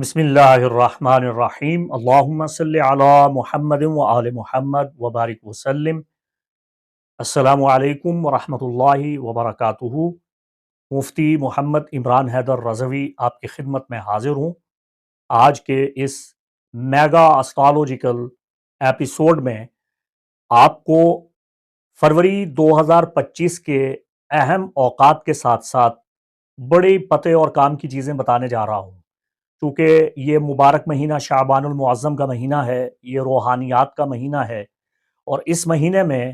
بسم اللہ الرحمن الرحیم۔ اللہم صلی علی محمد و آل محمد وبارک وسلم۔ السلام علیکم ورحمۃ اللہ وبرکاتہ۔ مفتی محمد عمران حیدر رضوی آپ کی خدمت میں حاضر ہوں۔ آج کے اس میگا اسٹرالوجیکل ایپیسوڈ میں آپ کو فروری دو ہزار پچیس کے اہم اوقات کے ساتھ ساتھ بڑی پتے اور کام کی چیزیں بتانے جا رہا ہوں۔ چونکہ یہ مبارک مہینہ شعبان المعظم کا مہینہ ہے، یہ روحانیات کا مہینہ ہے اور اس مہینے میں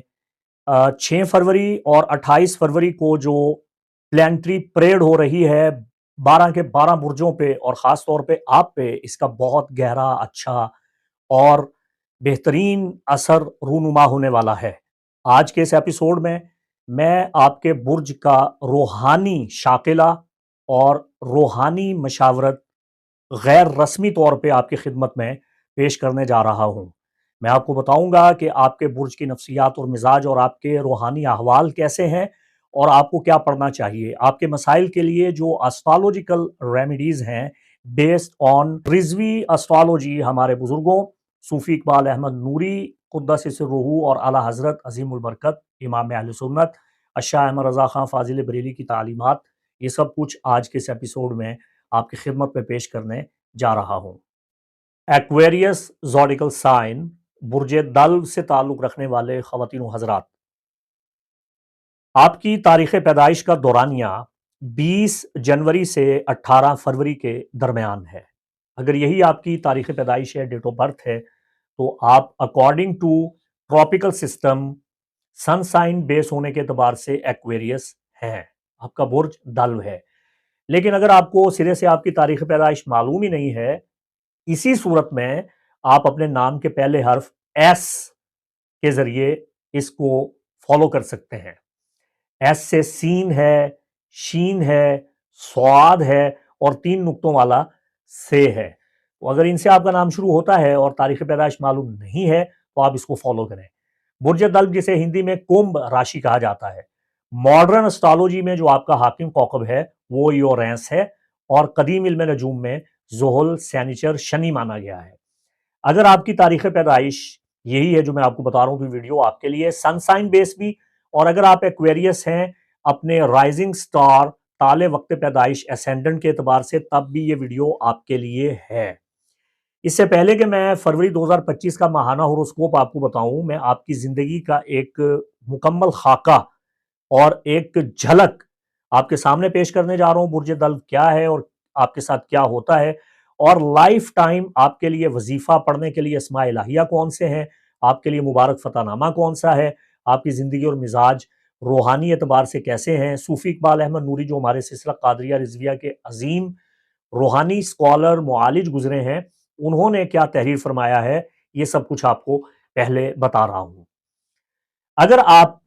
چھ فروری اور اٹھائیس فروری کو جو پلانٹری پریڈ ہو رہی ہے بارہ کے بارہ برجوں پہ اور خاص طور پہ آپ پہ، اس کا بہت گہرا اچھا اور بہترین اثر رونما ہونے والا ہے۔ آج کے اس ایپیسوڈ میں میں آپ کے برج کا روحانی شاکلہ اور روحانی مشاورت غیر رسمی طور پہ آپ کی خدمت میں پیش کرنے جا رہا ہوں۔ میں آپ کو بتاؤں گا کہ آپ کے برج کی نفسیات اور مزاج اور آپ کے روحانی احوال کیسے ہیں اور آپ کو کیا پڑھنا چاہیے۔ آپ کے مسائل کے لیے جو اسٹرالوجیکل ریمیڈیز ہیں بیسڈ آن رضوی اسٹرالوجی ہمارے بزرگوں، صوفی اقبال احمد نوری، قدس روحو اور اعلیٰ حضرت عظیم البرکت، امام اہل سنت اشاہ احمد رضا خان، فاضل بریلی کی تعلیمات، یہ سب کچھ آج کے اس ایپیسوڈ میں آپ کی خدمت میں پیش کرنے جا رہا ہوں۔ ایکویریس زوڈیکل سائن برج دل سے تعلق رکھنے والے خواتین و حضرات۔ آپ کی تاریخ پیدائش کا دورانیہ بیس جنوری سے اٹھارہ فروری کے درمیان ہے۔ اگر یہی آپ کی تاریخ پیدائش ہے ڈیٹ آف برتھ ہے، تو آپ according to tropical system sun sign base ہونے کے اعتبار سے ایکویریس ہے آپ کا برج دلو ہے۔ لیکن اگر آپ کو سرے سے آپ کی تاریخ پیدائش معلوم ہی نہیں ہے، اسی صورت میں آپ اپنے نام کے پہلے حرف ایس کے ذریعے اس کو فالو کر سکتے ہیں۔ ایس سے سین ہے، شین ہے، سواد ہے اور تین نقطوں والا سے ہے۔ تو اگر ان سے آپ کا نام شروع ہوتا ہے اور تاریخ پیدائش معلوم نہیں ہے تو آپ اس کو فالو کریں۔ برج دلب جسے ہندی میں کمب راشی کہا جاتا ہے۔ ماڈرن اسٹالوجی میں جو آپ کا حاکم کوکب ہے، وہ یورینس ہے اور قدیم علم نجوم میں زحل سینیچر، شنی مانا گیا ہے۔ اگر آپ کی تاریخ پیدائش یہی ہے جو میں آپ کو بتا رہا ہوں تو ویڈیو آپ کے لیے سن سائن بیس بھی۔ اور اگر آپ ایکویریس ہیں، اپنے رائزنگ سٹار تالے وقت پیدائش اسینڈنٹ کے اعتبار سے تب بھی یہ ویڈیو آپ کے لیے ہے۔ اس سے پہلے کہ میں فروری دو ہزار پچیس کا ماہانہ ہوروسکوپ آپ کو بتاؤں، میں آپ کی زندگی کا ایک مکمل خاکہ اور ایک جھلک آپ کے سامنے پیش کرنے جا رہا ہوں، برج دل کیا ہے اور آپ کے ساتھ کیا ہوتا ہے؟ اور لائف ٹائم آپ کے لیے وظیفہ پڑھنے کے لیے اسماء الہیہ کون سے ہیں؟ آپ کے لیے مبارک فتح نامہ کون سا ہے؟ آپ کی زندگی اور مزاج روحانی اعتبار سے کیسے ہیں؟ صوفی اقبال احمد نوری جو ہمارے سلسلہ قادریہ رضویہ کے عظیم روحانی سکولر معالج گزرے ہیں، انہوں نے کیا تحریر فرمایا ہے؟ یہ سب کچھ آپ کو پہلے بتا رہا ہوں۔ اگر آپ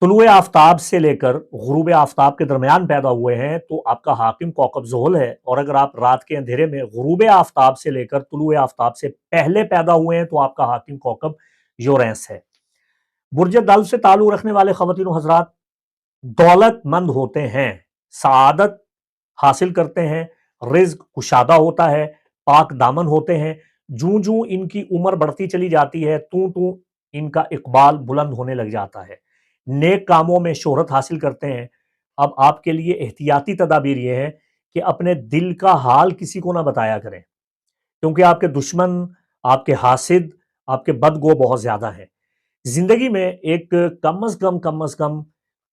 طلوع آفتاب سے لے کر غروب آفتاب کے درمیان پیدا ہوئے ہیں، تو آپ کا حاکم کوکب زحل ہے۔ اور اگر آپ رات کے اندھیرے میں غروب آفتاب سے لے کر طلوع آفتاب سے پہلے پیدا ہوئے ہیں، تو آپ کا حاکم کوکب یورینس ہے۔ برج دل سے تعلق رکھنے والے خواتین و حضرات دولت مند ہوتے ہیں، سعادت حاصل کرتے ہیں، رزق کشادہ ہوتا ہے، پاک دامن ہوتے ہیں۔ جوں جوں ان کی عمر بڑھتی چلی جاتی ہے تو تو ان کا اقبال بلند ہونے لگ جاتا ہے۔ نیک کاموں میں شہرت حاصل کرتے ہیں۔ اب آپ کے لیے احتیاطی تدابیر یہ ہے کہ اپنے دل کا حال کسی کو نہ بتایا کریں۔ کیونکہ آپ کے دشمن، آپ کے حاسد، آپ کے بدگو بہت زیادہ ہیں۔ زندگی میں ایک کم از کم کم از کم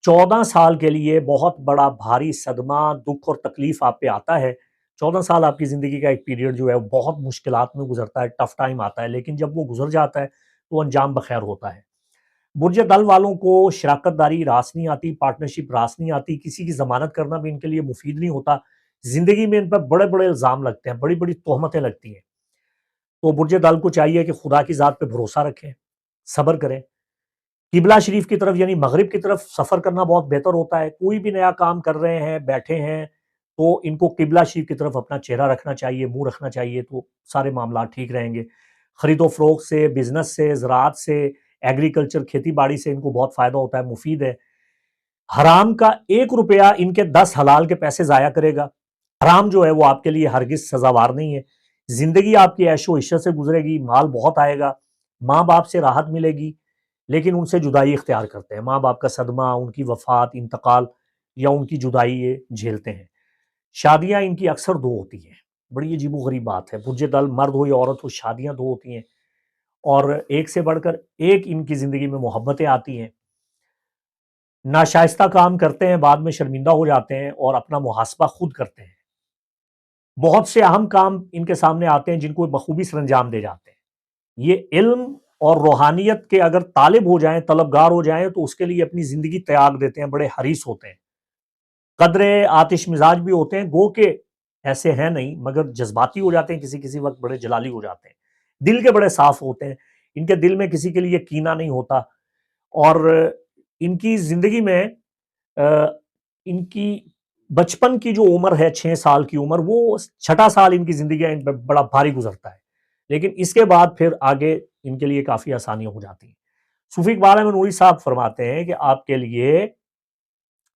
چودہ سال کے لیے بہت بڑا بھاری صدمہ، دکھ اور تکلیف آپ پہ آتا ہے۔ چودہ سال آپ کی زندگی کا ایک پیریڈ جو ہے وہ بہت مشکلات میں گزرتا ہے، ٹف ٹائم آتا ہے، لیکن جب وہ گزر جاتا ہے تو انجام بخیر ہوتا ہے۔ برج دل والوں کو شراکت داری راس نہیں آتی پارٹنرشپ راس نہیں آتی کسی کی ضمانت کرنا بھی ان کے لیے مفید نہیں ہوتا۔ زندگی میں ان پر بڑے بڑے الزام لگتے ہیں، بڑی بڑی تہمتیں لگتی ہیں۔ تو برج دل کو چاہیے کہ خدا کی ذات پہ بھروسہ رکھیں، صبر کریں۔ قبلہ شریف کی طرف یعنی مغرب کی طرف سفر کرنا بہت بہتر ہوتا ہے۔ کوئی بھی نیا کام کر رہے ہیں، بیٹھے ہیں، تو ان کو قبلہ شریف کی طرف اپنا چہرہ رکھنا چاہیے، منہ رکھنا چاہیے تو سارے معاملات ٹھیک رہیں گے۔ خرید و فروغ سے بزنس سے، زراعت سے ایگریکلچر کھیتی باڑی سے ان کو بہت فائدہ ہوتا ہے مفید ہے حرام کا ایک روپیہ ان کے دس حلال کے پیسے ضائع کرے گا۔ حرام جو ہے وہ آپ کے لیے ہرگز سزاوار نہیں ہے۔ زندگی آپ کی عیش و عشت سے گزرے گی، مال بہت آئے گا، ماں باپ سے راحت ملے گی، لیکن ان سے جدائی اختیار کرتے ہیں۔ ماں باپ کا صدمہ، ان کی وفات، انتقال یا ان کی جدائی یہ جھیلتے ہیں۔ شادیاں ان کی اکثر دو ہوتی ہیں۔ بڑی عجیب و غریب بات ہے۔ برج دل مرد ہو یا عورت ہو، شادیاں دو ہوتی ہیں۔ اور ایک سے بڑھ کر ایک ان کی زندگی میں محبتیں آتی ہیں۔ ناشائستہ کام کرتے ہیں، بعد میں شرمندہ ہو جاتے ہیں اور اپنا محاسبہ خود کرتے ہیں۔ بہت سے اہم کام ان کے سامنے آتے ہیں جن کو بخوبی سر انجام دے جاتے ہیں۔ یہ علم اور روحانیت کے اگر طالب ہو جائیں، طلبگار ہو جائیں، تو اس کے لیے اپنی زندگی تیاگ دیتے ہیں، بڑے حریص ہوتے ہیں۔ قدر آتش مزاج بھی ہوتے ہیں۔ گو کے ایسے ہیں نہیں، مگر جذباتی ہو جاتے ہیں، کسی کسی وقت بڑے جلالی ہو جاتے ہیں۔ دل کے بڑے صاف ہوتے ہیں۔ ان کے دل میں کسی کے لیے کینہ نہیں ہوتا۔ اور ان کی زندگی میں ان کی بچپن کی جو عمر ہے، چھ سال کی عمر، وہ چھٹا سال ان کی زندگی ان پہ بڑا بھاری گزرتا ہے۔ لیکن اس کے بعد پھر آگے ان کے لیے کافی آسانیاں ہو جاتی ہیں۔ صوفی اقبال احمد نوری صاحب فرماتے ہیں کہ آپ کے لیے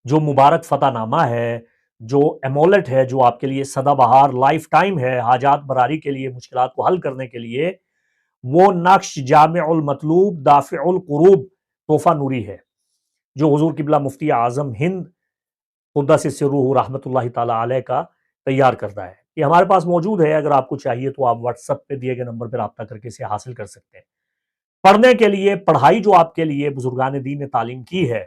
جو مبارک فتح نامہ ہے جو ایمولٹ ہے، جو آپ کے لیے سدا بہار لائف ٹائم ہے، حاجات براری کے لیے، مشکلات کو حل کرنے کے لیے، وہ نقش جامع المطلوب، دافع القروب تحفہ نوری ہے۔ جو حضور قبلہ مفتی اعظم ہند خدا سے سروح رحمۃ اللہ تعالیٰ علیہ کا تیار کرتا ہے۔ یہ ہمارے پاس موجود ہے، اگر آپ کو چاہیے تو آپ واٹس اپ پہ دیے گئے نمبر پہ رابطہ کر کے اسے حاصل کر سکتے ہیں۔ پڑھنے کے لیے، پڑھائی جو آپ کے لیے بزرگان دین نے تعلیم کی ہے،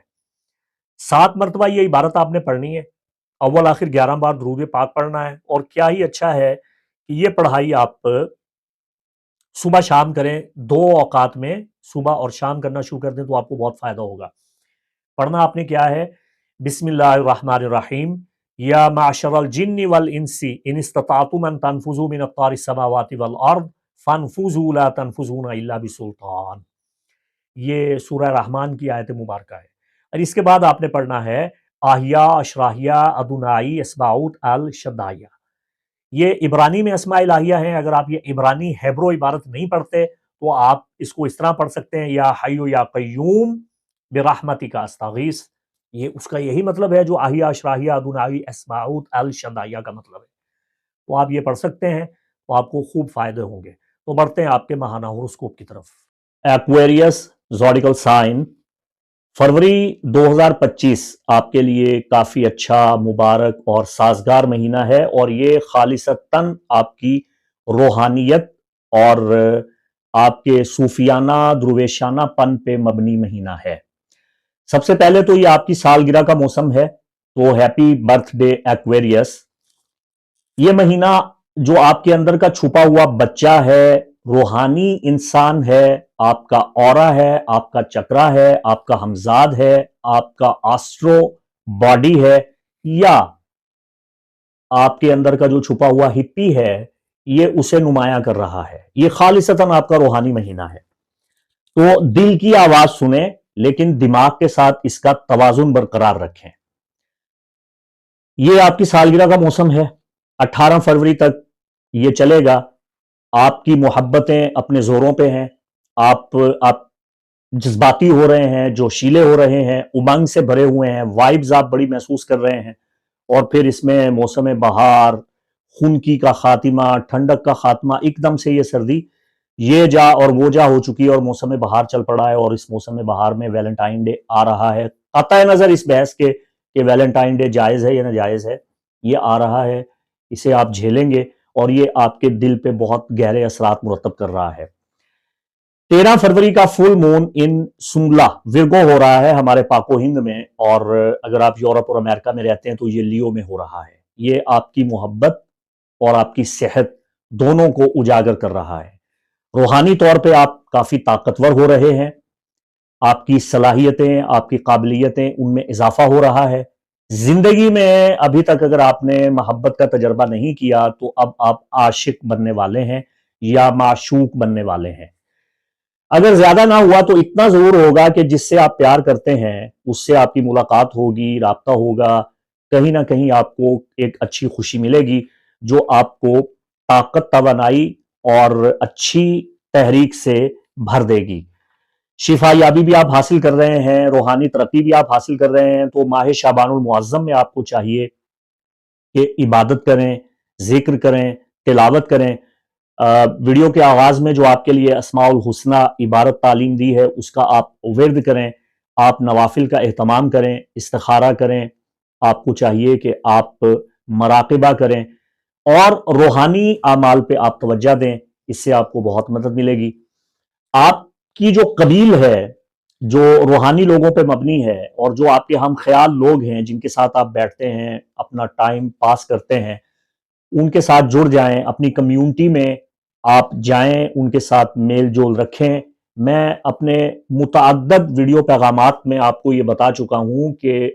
سات مرتبہ یہ عبارت آپ نے پڑھنی ہے۔ اول آخر گیارہ بار درود پاک پڑھنا ہے اور کیا ہی اچھا ہے کہ یہ پڑھائی آپ صبح شام کریں، دو اوقات میں صبح اور شام کرنا شروع کر دیں تو آپ کو بہت فائدہ ہوگا۔ پڑھنا آپ نے کیا ہے؟ بسم اللہ الرحمن الرحیم۔ یا معشر الجن والانسی ان استطاعتم ان تنفذوا من اقطار السماوات والارض فانفذوا لا تنفذون الا بسلطان۔ یہ سورہ رحمان کی آیت مبارکہ ہے۔ اور اس کے بعد آپ نے پڑھنا ہے آہیا اشراہیا ادنائی اسماؤت الشدائیہ یہ عبرانی میں اسماء الہیہ ہیں۔ اگر آپ یہ عبرانی ہیبرو عبارت نہیں پڑھتے تو آپ اس کو اس طرح پڑھ سکتے ہیں، یا حیو یا قیوم برحمتی کا استغیث۔ یہ اس کا یہی مطلب ہے جو آہیا اشراہیا ادنائی اسماؤت الشدائیہ کا مطلب ہے۔ تو آپ یہ پڑھ سکتے ہیں، تو آپ کو خوب فائدے ہوں گے۔ تو بڑھتے ہیں آپ کے ماہانہ ہورسکوپ کی طرف۔ ایکویریس زوڈیکل سائن فروری دو ہزار پچیس آپ کے لیے کافی اچھا مبارک اور سازگار مہینہ ہے اور یہ خالصتاً آپ کی روحانیت اور آپ کے صوفیانہ، درویشانہ پن پہ مبنی مہینہ ہے۔ سب سے پہلے تو یہ آپ کی سالگرہ کا موسم ہے، تو ہیپی برتھ ڈے ایکویریس یہ مہینہ جو آپ کے اندر کا چھپا ہوا بچہ ہے روحانی انسان ہے، آپ کا اورا ہے، آپ کا چکرا ہے، آپ کا ہمزاد ہے، آپ کا آسٹرو باڈی ہے، یا آپ کے اندر کا جو چھپا ہوا ہپی ہے، یہ اسے نمایاں کر رہا ہے۔ یہ خالصتاً آپ کا روحانی مہینہ ہے۔ تو دل کی آواز سنیں، لیکن دماغ کے ساتھ اس کا توازن برقرار رکھیں۔ یہ آپ کی سالگرہ کا موسم ہے۔ اٹھارہ فروری تک یہ چلے گا۔ آپ کی محبتیں اپنے زوروں پہ ہیں، آپ آپ جذباتی ہو رہے ہیں جو شیلے ہو رہے ہیں، امنگ سے بھرے ہوئے ہیں وائبز آپ بڑی محسوس کر رہے ہیں۔ اور پھر اس میں موسم بہار خونکی کا خاتمہ، ٹھنڈک کا خاتمہ، ایک دم سے یہ سردی، یہ جا اور وہ جا ہو چکی ہے اور موسم بہار چل پڑا ہے اور اس موسم بہار میں ویلنٹائن ڈے آ رہا ہے۔ قطع نظر اس بحث کے کہ ویلنٹائن ڈے جائز ہے یا ناجائز ہے، یہ آ رہا ہے، اسے آپ جھیلیں گے۔ اور یہ آپ کے دل پہ بہت گہرے اثرات مرتب کر رہا ہے۔ تیرہ فروری کا فل مون ان سنگلا ورگو ہو رہا ہے ہمارے پاک و ہند میں اور اگر آپ یورپ اور امریکہ میں رہتے ہیں تو یہ لیو میں ہو رہا ہے۔ یہ آپ کی محبت اور آپ کی صحت دونوں کو اجاگر کر رہا ہے۔ روحانی طور پہ آپ کافی طاقتور ہو رہے ہیں۔ آپ کی صلاحیتیں، آپ کی قابلیتیں ان میں اضافہ ہو رہا ہے۔ زندگی میں ابھی تک اگر آپ نے محبت کا تجربہ نہیں کیا تو اب آپ عاشق بننے والے ہیں یا معشوق بننے والے ہیں۔ اگر زیادہ نہ ہوا تو اتنا ضرور ہوگا کہ جس سے آپ پیار کرتے ہیں، اس سے آپ کی ملاقات ہوگی، رابطہ ہوگا، کہیں نہ کہیں آپ کو ایک اچھی خوشی ملے گی جو آپ کو طاقت توانائی اور اچھی تحریک سے بھر دے گی۔ شفا یابی بھی آپ حاصل کر رہے ہیں، روحانی ترقی بھی آپ حاصل کر رہے ہیں، تو ماہ شابان المعظم میں آپ کو چاہیے کہ عبادت کریں، ذکر کریں، تلاوت کریں۔ ویڈیو کے آغاز میں جو آپ کے لیے اسماع الحسنہ عبارت تعلیم دی ہے، اس کا آپ ورد کریں، آپ نوافل کا اہتمام کریں، استخارہ کریں۔ آپ کو چاہیے کہ آپ مراقبہ کریں اور روحانی اعمال پہ آپ توجہ دیں، اس سے آپ کو بہت مدد ملے گی۔ آپ کی جو قبیل ہے، جو روحانی لوگوں پہ مبنی ہے اور جو آپ کے ہم خیال لوگ ہیں، جن کے ساتھ آپ بیٹھتے ہیں، اپنا ٹائم پاس کرتے ہیں، ان کے ساتھ جڑ جائیں، اپنی کمیونٹی میں آپ جائیں، ان کے ساتھ میل جول رکھیں۔ میں اپنے متعدد ویڈیو پیغامات میں آپ کو یہ بتا چکا ہوں کہ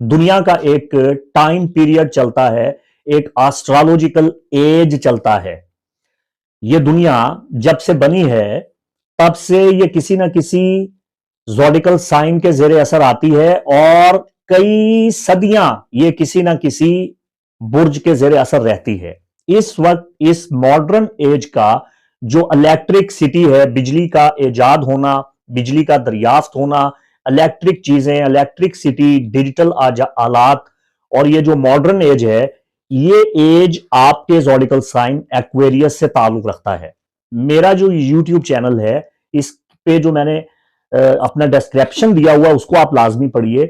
دنیا کا ایک ٹائم پیریڈ چلتا ہے، ایک آسٹرالوجیکل ایج چلتا ہے۔ یہ دنیا جب سے بنی ہے تب سے یہ کسی نہ کسی زوڈیکل سائن کے زیر اثر آتی ہے اور کئی صدیاں یہ کسی نہ کسی برج کے زیر اثر رہتی ہے۔ اس وقت اس ماڈرن ایج کا جو الیکٹرک سٹی ہے، بجلی کا ایجاد ہونا، بجلی کا دریافت ہونا الیکٹرک چیزیں الیکٹرک سٹی ڈیجیٹل آلات اور یہ جو ماڈرن ایج ہے، یہ ایج آپ کے زوڈیکل سائن ایکویریس سے تعلق رکھتا ہے۔ میرا جو یوٹیوب چینل ہے، اس پہ جو میں نے اپنا ڈسکرپشن دیا ہوا، اس کو آپ لازمی پڑھیے۔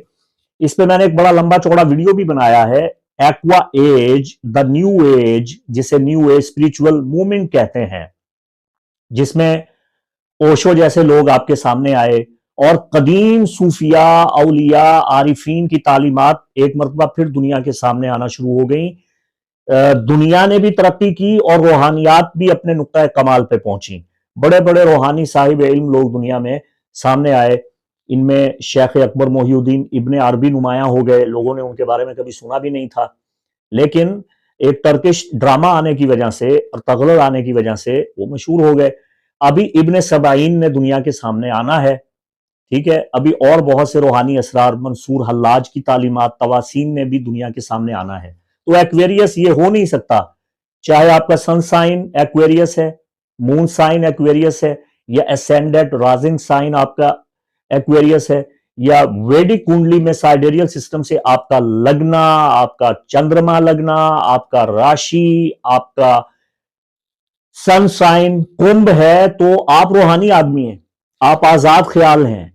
اس پہ میں نے ایک بڑا لمبا چوڑا ویڈیو بھی بنایا ہے aqua age the new age جسے نیو ایج اسپرچل مومنٹ کہتے ہیں۔ جس میں اوشو جیسے لوگ آپ کے سامنے آئے اور قدیم صوفیاء، اولیاء، عارفین کی تعلیمات ایک مرتبہ پھر دنیا کے سامنے آنا شروع ہو گئیں۔ دنیا نے بھی ترقی کی اور روحانیات بھی اپنے نقطۂ کمال پہ پہنچی بڑے بڑے روحانی صاحب علم لوگ دنیا میں سامنے آئے۔ ان میں شیخ اکبر محی الدین ابن عربی نمایاں ہو گئے۔ لوگوں نے ان کے بارے میں کبھی سنا بھی نہیں تھا۔ لیکن ایک ترکش ڈرامہ آنے کی وجہ سے اور تغلر آنے کی وجہ سے وہ مشہور ہو گئے۔ ابھی ابن سبعین نے دنیا کے سامنے آنا ہے۔ ٹھیک ہے؟ ابھی اور بہت سے روحانی اسرار منصور حلاج کی تعلیمات، تواسین نے بھی دنیا کے سامنے آنا ہے۔ تو ایکویریس یہ ہو نہیں سکتا۔ چاہے آپ کا سن سائن ایکویریس ہے مون سائن ایکویریس ہے، یا اسینڈیٹ رازنگ سائن آپ کا ایکویریس ہے، یا ویڈک کنڈلی میں سائیڈیریل سسٹم سے آپ کا لگنا آپ کا چندرما لگنا آپ کا راشی آپ کا سن سائن کمب ہے تو آپ روحانی آدمی ہیں، آپ آزاد خیال ہیں۔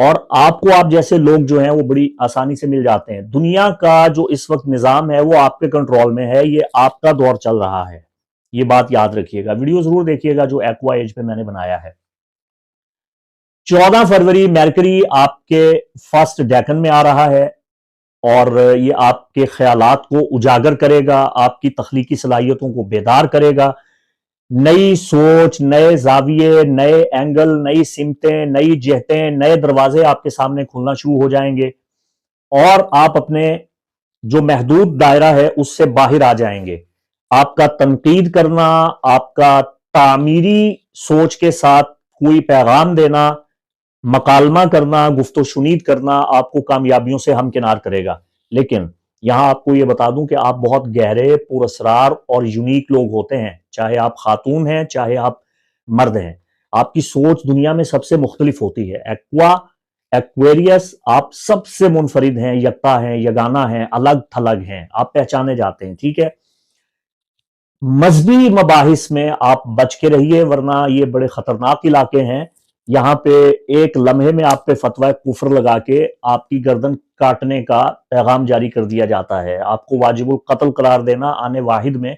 اور آپ کو آپ جیسے لوگ جو ہیں وہ بڑی آسانی سے مل جاتے ہیں۔ دنیا کا جو اس وقت نظام ہے وہ آپ کے کنٹرول میں ہے، یہ آپ کا دور چل رہا ہے۔ یہ بات یاد رکھیے گا۔ ویڈیو ضرور دیکھیے گا جو ایکوا ایج پہ میں نے بنایا ہے۔ چودہ فروری میرکری آپ کے فرسٹ ڈیکن میں آ رہا ہے اور یہ آپ کے خیالات کو اجاگر کرے گا، آپ کی تخلیقی صلاحیتوں کو بیدار کرے گا۔ نئی سوچ، نئے زاویے، نئے اینگل نئی سمتیں، نئی جہتیں، نئے دروازے آپ کے سامنے کھلنا شروع ہو جائیں گے اور آپ اپنے جو محدود دائرہ ہے اس سے باہر آ جائیں گے۔ آپ کا تنقید کرنا، آپ کا تعمیری سوچ کے ساتھ کوئی پیغام دینا، مکالمہ کرنا گفت و شنید کرنا آپ کو کامیابیوں سے ہم کنار کرے گا۔ لیکن یہاں آپ کو یہ بتا دوں کہ آپ بہت گہرے پر اسرار اور یونیک لوگ ہوتے ہیں۔ چاہے آپ خاتون ہیں، چاہے آپ مرد ہیں۔ آپ کی سوچ دنیا میں سب سے مختلف ہوتی ہے۔ ایکوا ایکویریس آپ سب سے منفرد ہیں، یکتا ہیں یگانا ہیں، الگ تھلگ ہیں۔ آپ پہچانے جاتے ہیں، ٹھیک ہے؟ مذہبی مباحث میں آپ بچ کے رہیے، ورنہ یہ بڑے خطرناک علاقے ہیں۔ یہاں پہ ایک لمحے میں آپ پہ فتوہ کفر لگا کے آپ کی گردن کاٹنے کا پیغام جاری کر دیا جاتا ہے۔ آپ کو واجب القتل قرار دینا آنے واحد میں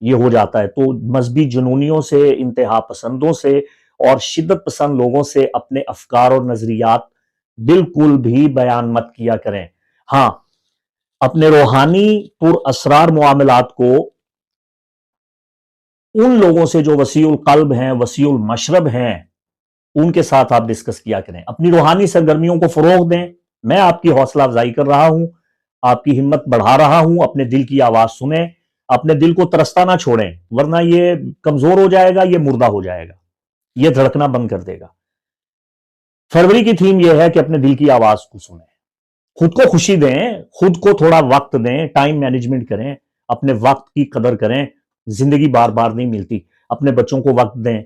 یہ ہو جاتا ہے۔ تو مذہبی جنونیوں سے، انتہا پسندوں سے اور شدت پسند لوگوں سے اپنے افکار اور نظریات بالکل بھی بیان مت کیا کریں۔ ہاں اپنے روحانی پر اسرار معاملات کو ان لوگوں سے جو وسیع القلب ہیں، وسیع المشرب ہیں ان کے ساتھ آپ ڈسکس کیا کریں۔ اپنی روحانی سرگرمیوں کو فروغ دیں۔ میں آپ کی حوصلہ افزائی کر رہا ہوں۔ آپ کی ہمت بڑھا رہا ہوں۔ اپنے دل کی آواز سنیں۔ اپنے دل کو ترستا نہ چھوڑیں۔ ورنہ یہ کمزور ہو جائے گا، یہ مردہ ہو جائے گا۔ یہ دھڑکنا بند کر دے گا۔ فروری کی تھیم یہ ہے کہ اپنے دل کی آواز کو سنیں۔ خود کو خوشی دیں، خود کو تھوڑا وقت دیں، ٹائم مینجمنٹ کریں، اپنے وقت کی قدر کریں۔ زندگی بار بار نہیں ملتی۔ اپنے بچوں کو وقت دیں۔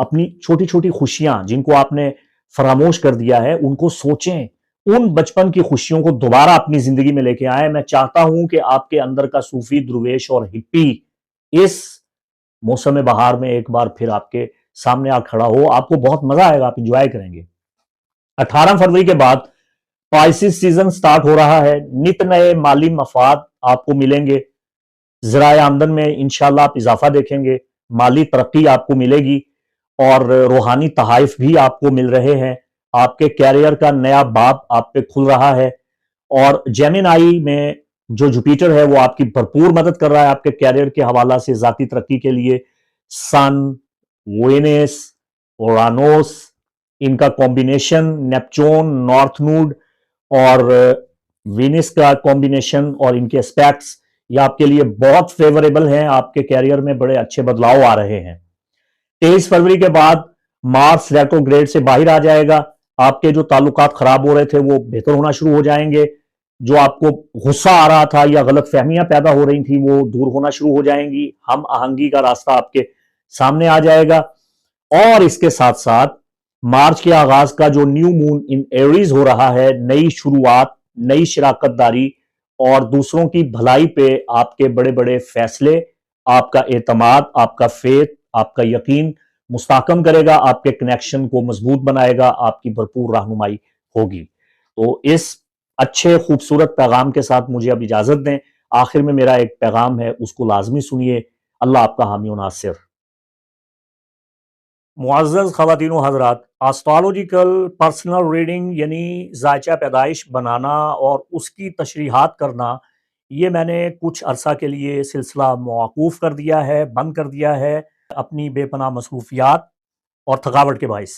اپنی چھوٹی چھوٹی خوشیاں جن کو آپ نے فراموش کر دیا ہے، ان کو سوچیں۔ ان بچپن کی خوشیوں کو دوبارہ اپنی زندگی میں لے کے آئے میں چاہتا ہوں کہ آپ کے اندر کا صوفی درویش اور ہپی اس موسم بہار میں ایک بار پھر آپ کے سامنے آ کھڑا ہو۔ آپ کو بہت مزہ آئے گا، آپ انجوائے کریں گے۔ اٹھارہ فروری کے بعد پائسس سیزن سٹارٹ ہو رہا ہے۔ نت نئے مالی مفاد آپ کو ملیں گے۔ ذرائع آمدن میں انشاءاللہ آپ اضافہ دیکھیں گے۔ مالی ترقی آپ کو ملے گی۔ اور روحانی تحائف بھی آپ کو مل رہے ہیں۔ آپ کے کیریئر کا نیا باب آپ پہ کھل رہا ہے۔ اور جیمن آئی میں جو جوپیٹر ہے وہ آپ کی بھرپور مدد کر رہا ہے آپ کے کیریئر کے حوالہ سے ذاتی ترقی کے لیے۔ سن وینس اورانوس ان کا کمبینیشن نیپچون نارتھ نوڈ اور uh, وینس کا کمبینیشن اور ان کے اسپیکٹس یہ آپ کے لیے بہت فیوریبل ہیں۔ آپ کے کیریئر میں بڑے اچھے بدلاؤ آ رہے ہیں۔ تیئیس فروری کے بعد مارس ریٹو گریڈ سے باہر آ جائے گا۔ آپ کے جو تعلقات خراب ہو رہے تھے وہ بہتر ہونا شروع ہو جائیں گے۔ جو آپ کو غصہ آ رہا تھا یا غلط فہمیاں پیدا ہو رہی تھیں وہ دور ہونا شروع ہو جائیں گی۔ ہم آہنگی کا راستہ آپ کے سامنے آ جائے گا۔ اور اس کے ساتھ ساتھ مارچ کے آغاز کا جو نیو مون ان ایریز ہو رہا ہے، نئی شروعات، نئی شراکت داری اور دوسروں کی بھلائی پہ آپ کے بڑے بڑے فیصلے، آپ کا اعتماد، آپ کا فیت آپ کا یقین مستحکم کرے گا، آپ کے کنیکشن کو مضبوط بنائے گا، آپ کی بھرپور رہنمائی ہوگی۔ تو اس اچھے خوبصورت پیغام کے ساتھ مجھے اب اجازت دیں۔ آخر میں میرا ایک پیغام ہے، اس کو لازمی سنیے۔ اللہ آپ کا حامی و ناصر۔ معزز خواتین و حضرات آسٹرالوجیکل پرسنل ریڈنگ یعنی ذائچہ پیدائش بنانا اور اس کی تشریحات کرنا، یہ میں نے کچھ عرصہ کے لیے سلسلہ موقوف کر دیا ہے، بند کر دیا ہے۔ اپنی بے پناہ مصروفیات اور تھکاوٹ کے باعث۔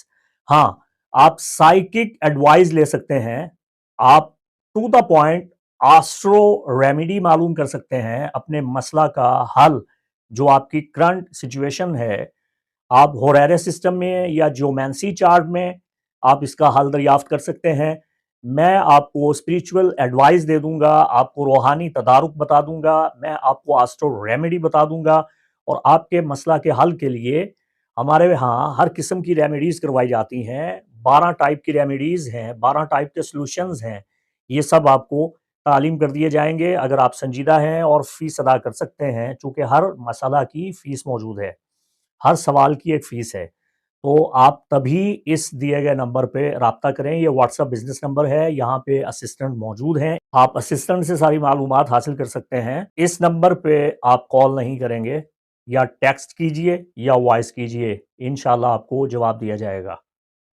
ہاں آپ سائیکک ایڈوائز لے سکتے ہیں۔ آپ to the point astro remedy معلوم کر سکتے ہیں اپنے مسئلہ کا حل جو آپ کی کرنٹ سچویشن ہے۔ آپ ہوریر سسٹم میں یا جومینسی چارٹ میں آپ اس کا حل دریافت کر سکتے ہیں۔ میں آپ کو اسپریچول ایڈوائز دے دوں گا، آپ کو روحانی تدارک بتا دوں گا، میں آپ کو آسٹرو ریمیڈی بتا دوں گا۔ اور آپ کے مسئلہ کے حل کے لیے ہمارے ہاں ہر قسم کی ریمیڈیز کروائی جاتی ہیں۔ بارہ ٹائپ کی ریمیڈیز ہیں، بارہ ٹائپ کے سلوشنز ہیں۔ یہ سب آپ کو تعلیم کر دیے جائیں گے اگر آپ سنجیدہ ہیں اور فیس ادا کر سکتے ہیں، چونکہ ہر مسئلہ کی فیس موجود ہے۔ ہر سوال کی ایک فیس ہے۔ تو آپ تبھی اس دیے گئے نمبر پہ رابطہ کریں۔ یہ واٹس اپ بزنس نمبر ہے، یہاں پہ اسسٹنٹ موجود ہیں۔ آپ اسسٹنٹ سے ساری معلومات حاصل کر سکتے ہیں۔ اس نمبر پہ آپ کال نہیں کریں گے۔ یا ٹیکسٹ کیجیے یا وائس کیجیے انشاءاللہ آپ کو جواب دیا جائے گا۔